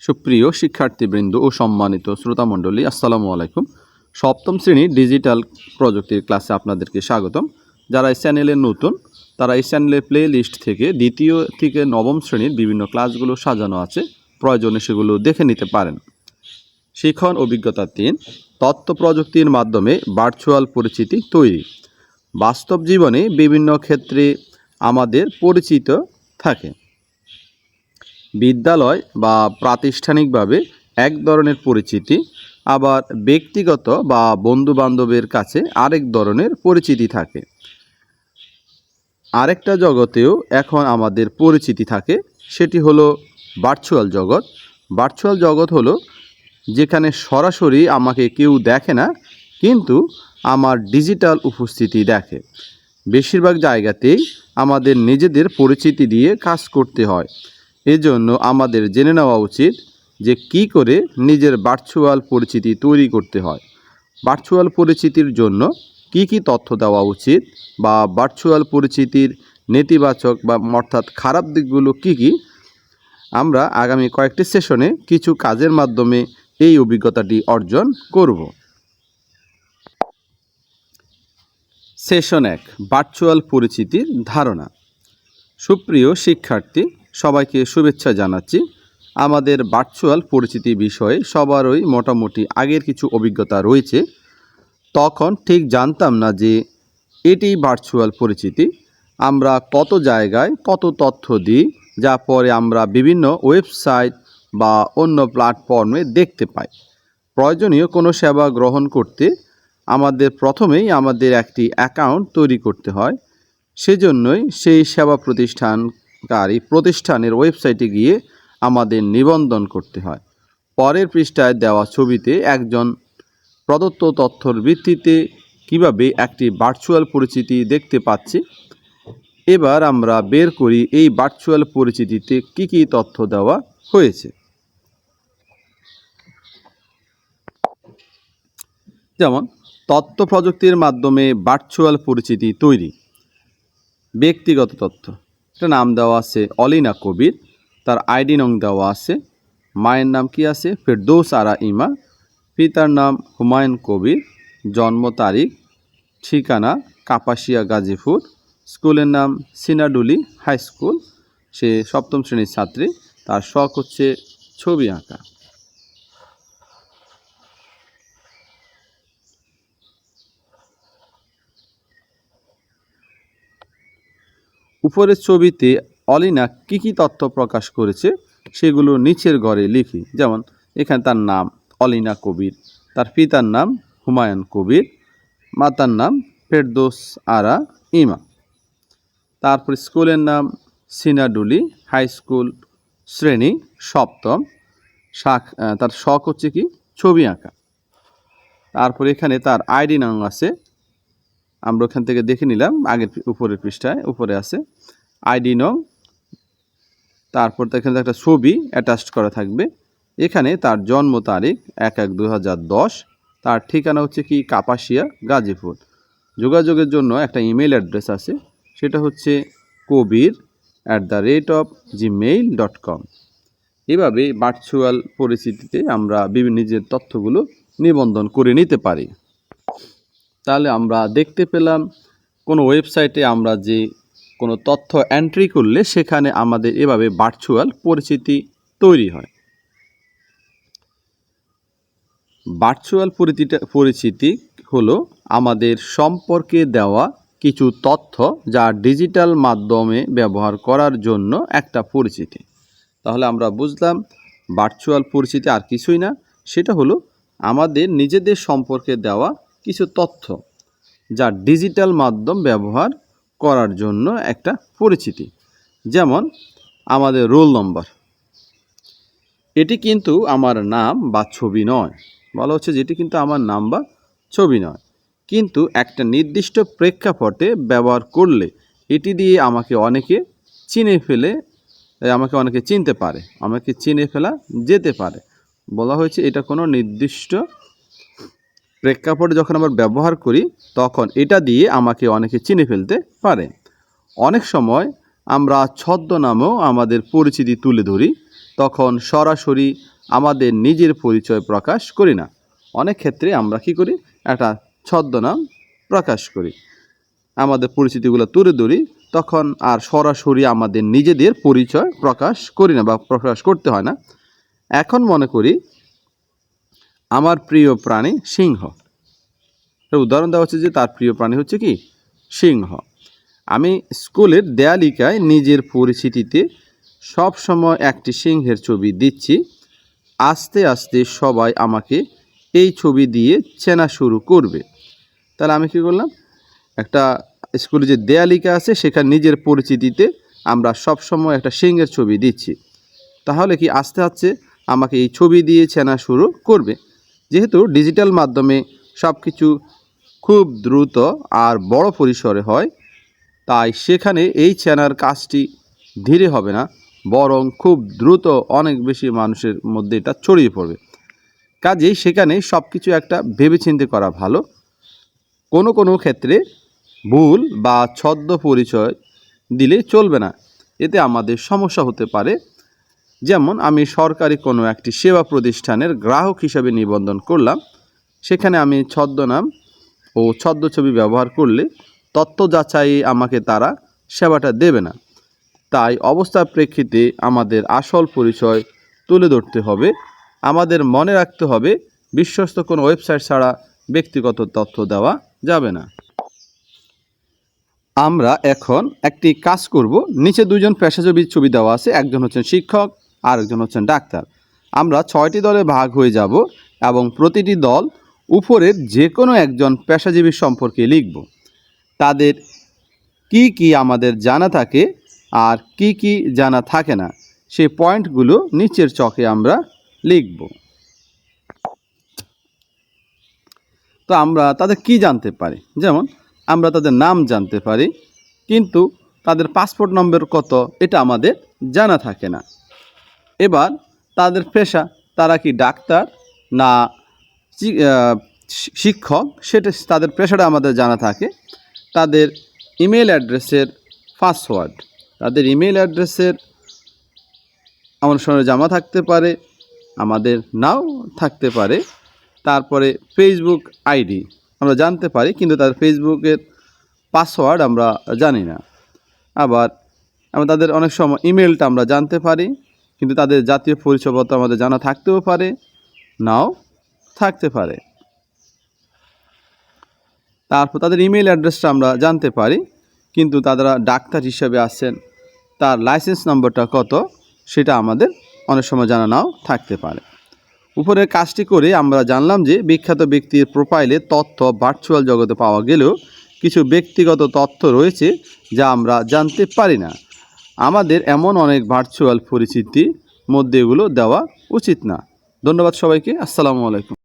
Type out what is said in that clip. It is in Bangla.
সুপ্রিয় শিক্ষার্থীবৃন্দ ও সম্মানিত শ্রোতামণ্ডলী, আসসালামু আলাইকুম। সপ্তম শ্রেণির ডিজিটাল প্রযুক্তির ক্লাসে আপনাদেরকে স্বাগতম। যারা এই চ্যানেলে নতুন, তারা এই চ্যানেলের প্লে লিস্ট থেকে দ্বিতীয় থেকে নবম শ্রেণির বিভিন্ন ক্লাসগুলো সাজানো আছে। প্রয়োজনে সেগুলো দেখে নিতে পারেন। শিখন অভিজ্ঞতা তিন, তথ্য প্রযুক্তির মাধ্যমে ভার্চুয়াল পরিচিতি তৈরি। বাস্তব জীবনে বিভিন্ন ক্ষেত্রে আমাদের পরিচিত থাকে। বিদ্যালয় বা প্রাতিষ্ঠানিকভাবে এক ধরনের পরিচিতি, আবার ব্যক্তিগত বা বন্ধু বান্ধবের কাছে আরেক ধরনের পরিচিতি থাকে। আরেকটা জগতেও এখন আমাদের পরিচিতি থাকে, সেটি হলো ভার্চুয়াল জগৎ। ভার্চুয়াল জগৎ হলো যেখানে সরাসরি আমাকে কেউ দেখে না, কিন্তু আমার ডিজিটাল উপস্থিতি দেখে। বেশিরভাগ জায়গাতেই আমাদের নিজেদের পরিচিতি দিয়ে কাজ করতে হয়। এজন্য আমাদের জেনে নেওয়া উচিত যে কি করে নিজের ভার্চুয়াল পরিচিতি তৈরি করতে হয়। ভার্চুয়াল পরিচিতির জন্য কি কি তথ্য দেওয়া উচিত বা ভার্চুয়াল পরিচিতির নেতিবাচক বা অর্থাৎ খারাপ দিকগুলো কি কি? আমরা আগামী কয়েকটি সেশনে কিছু কাজের মাধ্যমে এই অভিজ্ঞতাটি অর্জন করব। সেশন এক ভার্চুয়াল পরিচিতির ধারণা। সুপ্রিয় শিক্ষার্থী সবাইকে শুভেচ্ছা জানাচ্ছি। আমাদের ভার্চুয়াল পরিচিতি বিষয়ে সবারই মোটামুটি আগের কিছু অভিজ্ঞতা রয়েছে। তখন ঠিক জানতাম না যে এটি ভার্চুয়াল পরিচিতি। আমরা কত জায়গায় কত তথ্য দিই, যা পরে আমরা বিভিন্ন ওয়েবসাইট বা অন্য প্ল্যাটফর্মে দেখতে পাই। প্রয়োজনীয় কোনো সেবা গ্রহণ করতে আমাদের প্রথমেই আমাদের একটি অ্যাকাউন্ট তৈরি করতে হয়। সেজন্যই সেই সেবা প্রতিষ্ঠানকারী প্রতিষ্ঠানের ওয়েবসাইটে গিয়ে আমাদের নিবন্ধন করতে হয়। পরের পৃষ্ঠায় দেওয়া ছবিতে একজন প্রদত্ত তথ্যর ভিত্তিতে কীভাবে একটি ভার্চুয়াল পরিচিতি দেখতে পাচ্ছি। এবার আমরা বের করি এই ভার্চুয়াল পরিচিতিতে কি কি তথ্য দেওয়া হয়েছে। যেমন, তথ্য প্রযুক্তির মাধ্যমে ভার্চুয়াল পরিচিতি তৈরি। ব্যক্তিগত তথ্য। একটা নাম দেওয়া আছে অলিনা কবির, তার আইডি নং দেওয়া আছে, মায়ের নাম কি আছে? ফেরদৌস আরা ইমা, পিতার নাম হুমায়ুন কবির, জন্ম তারিখ, ঠিকানা কাপাসিয়া গাজীপুর, স্কুলের নাম সিনাডুলি হাই স্কুল, সে সপ্তম শ্রেণির ছাত্রী, তার শখ হচ্ছে ছবি আঁকা। উপরের ছবিতে অলিনা কী কী তথ্য প্রকাশ করেছে সেগুলো নিচের ঘরে লিখি। যেমন, এখানে তার নাম অলিনা কবির, তার পিতার নাম হুমায়ুন কবির, মাতার নাম ফেরদোস আরা ইমা। তারপর স্কুলের নাম সিনাডুলি হাই স্কুল শ্রেণি সপ্তম, শাখ তার শখ হচ্ছে কি? ছবি আঁকা। তারপর এখানে তার আইডি নাম আছে আমরা ওখান থেকে দেখে নিলাম, আগের উপরের পৃষ্ঠায়, উপরে আছে আইডি নং, তারপর তো এখানে একটা ছবি অ্যাটাচড করা থাকবে। এখানে তার জন্ম তারিখ এক এক দু তার ঠিকানা হচ্ছে কি? কাপাসিয়া, গাজীপুর। যোগাযোগের জন্য একটা ইমেল অ্যাড্রেস আছে, সেটা হচ্ছে Kabir at the rate of Gmail dot com এভাবে ভার্চুয়াল পরিস্থিতিতে আমরা বিভিন্ন নিজের তথ্যগুলো নিবন্ধন করে নিতে পারি। তাহলে আমরা দেখতে পেলাম কোনো ওয়েবসাইটে আমরা যে কোনো তথ্য এন্ট্রি করলে সেখানে আমাদের এভাবে ভার্চুয়াল পরিচিতি তৈরি হয়। ভার্চুয়াল পরিচিতি পরিচিতি হলো আমাদের সম্পর্কে দেওয়া কিছু তথ্য যা ডিজিটাল মাধ্যমে ব্যবহার করার জন্য একটা পরিচিতি। তাহলে আমরা বুঝলাম ভার্চুয়াল পরিচিতি আর কিছুই না, সেটা হলো আমাদের নিজেদের সম্পর্কে দেওয়া কিছু তথ্য যা ডিজিটাল মাধ্যম ব্যবহার করার জন্য একটা পরিচিতি। যেমন, আমাদের রোল নম্বর। এটি কিন্তু আমার নাম বা ছবি নয়। বলা হচ্ছে যেটি কিন্তু আমার নাম বা ছবি নয়। কিন্তু একটা নির্দিষ্ট প্রেক্ষাপটে ব্যবহার করলে এটি দিয়ে আমাকে অনেকে চিনে ফেলে, আমাকে অনেকে চিনতে পারে, আমাকে চিনে ফেলা যেতে পারে। বলা হয়েছে এটা কোনো নির্দিষ্ট প্রেক্ষাপটে যখন আমরা ব্যবহার করি, তখন এটা দিয়ে আমাকে অনেকে চিনে ফেলতে পারে। অনেক সময় আমরা ছদ্মনামেও আমাদের পরিচিতি তুলে ধরি, তখন সরাসরি আমাদের নিজের পরিচয় প্রকাশ করি না। অনেক ক্ষেত্রে আমরা কি করি? একটা ছদ্মনাম প্রকাশ করি। আমাদের পরিচিতিগুলো তুলে ধরি, তখন আর সরাসরি আমাদের নিজেদের পরিচয় প্রকাশ করি না বা প্রকাশ করতে হয় না। এখন মনে করি আমার প্রিয় প্রাণী সিংহ। উদাহরণ দেওয়া হচ্ছে যে তার প্রিয় প্রাণী হচ্ছে কি? সিংহ। আমি স্কুলের দেয়ালিকায় নিজের পরিচিতিতে সব সময় একটি সিংহের ছবি দিচ্ছি। আস্তে আস্তে সবাই আমাকে এই ছবি দিয়ে চেনা শুরু করবে। তাহলে আমি কী করলাম? একটা স্কুলে যে দেয়ালিকা আছে, সেখানে নিজের পরিচিতিতে আমরা সব সময় একটা সিংহের ছবি দিচ্ছি। তাহলে কি আস্তে আস্তে আমাকে এই ছবি দিয়ে চেনা শুরু করবে? যেহেতু ডিজিটাল মাধ্যমে সব কিছু খুব দ্রুত আর বড় পরিসরে হয়, তাই সেখানে এই চেনার কাজটি ধীরে হবে না, বরং খুব দ্রুত অনেক বেশি মানুষের মধ্যে এটা ছড়িয়ে পড়বে। কাজেই সেখানে সব কিছু একটা ভেবেচিন্তে করা ভালো। কোনো কোনো ক্ষেত্রে ভুল বা ছদ্ম পরিচয় দিলে চলবে না। এতে আমাদের সমস্যা হতে পারে। যেমন আমি সরকারি কোনো একটি সেবা প্রতিষ্ঠানের গ্রাহক হিসাবে নিবন্ধন করলাম, সেখানে আমি ছদ্মনাম ও ছদ্মছবি ব্যবহার করলে তথ্য যাচাই আমাকে তারা সেবাটা দেবে না। তাই অবস্থার প্রেক্ষিতে আমাদের আসল পরিচয় তুলে ধরতে হবে। আমাদের মনে রাখতে হবে, বিশ্বস্ত কোনো ওয়েবসাইট ছাড়া ব্যক্তিগত তথ্য দেওয়া যাবে না। আমরা এখন একটি কাজ করব। নিচে দুজন পেশাজীবীর ছবি দেওয়া আছে, একজন হচ্ছেন শিক্ষক আর একজন হচ্ছেন ডাক্তার। আমরা ছয়টি দলে ভাগ হয়ে যাব এবং প্রতিটি দল উপরের যে কোনো একজন পেশাজীবী সম্পর্কে লিখব। তাদের কি কি আমাদের জানা থাকে আর কি কি জানা থাকে না সেই পয়েন্টগুলো নিচের চকে আমরা লিখব। তো আমরা তাদের কি জানতে পারি? যেমন, আমরা তাদের নাম জানতে পারি, কিন্তু তাদের পাসপোর্ট নম্বর কত, এটা আমাদের জানা থাকে না। এবার তাদের পেশা, তারা কি ডাক্তার না শিক্ষক? সেটা তাদের পেশাটা আমাদের জানা থাকে। তাদের ইমেল অ্যাড্রেসের পাসওয়ার্ড। তাদের ইমেল অ্যাড্রেসের আমাদের সঙ্গে জামা থাকতে পারে, আমাদের নাও থাকতে পারে। তারপরে ফেসবুক আইডি। আমরা জানতে পারি, কিন্তু তাদের ফেসবুকের পাসওয়ার্ড আমরা জানি না। আবার আমরা তাদের অনেক সময় ইমেলটা আমরা জানতে পারি। কিন্তু তাদের জাতীয় পরিচয়পত্র আমাদের জানা থাকতেও পারে, নাও থাকতে পারে। তারপর তাদের ইমেল অ্যাড্রেসটা আমরা জানতে পারি, কিন্তু তারা ডাক্তার হিসেবে আছেন, তার লাইসেন্স নম্বরটা কত, সেটা আমাদের অনেক সময় জানা নাও থাকতে পারে। উপরের কাজটি করে আমরা জানলাম যে বিখ্যাত ব্যক্তির প্রোফাইলে তথ্য ভার্চুয়াল জগতে পাওয়া গেলেও কিছু ব্যক্তিগত তথ্য রয়েছে যা আমরা জানতে পারি না। আমাদের এমন অনেক ভার্চুয়াল পরিচিতি মধ্যে এগুলো দেওয়া উচিত না। ধন্যবাদ সবাইকে। আসসালামু আলাইকুম।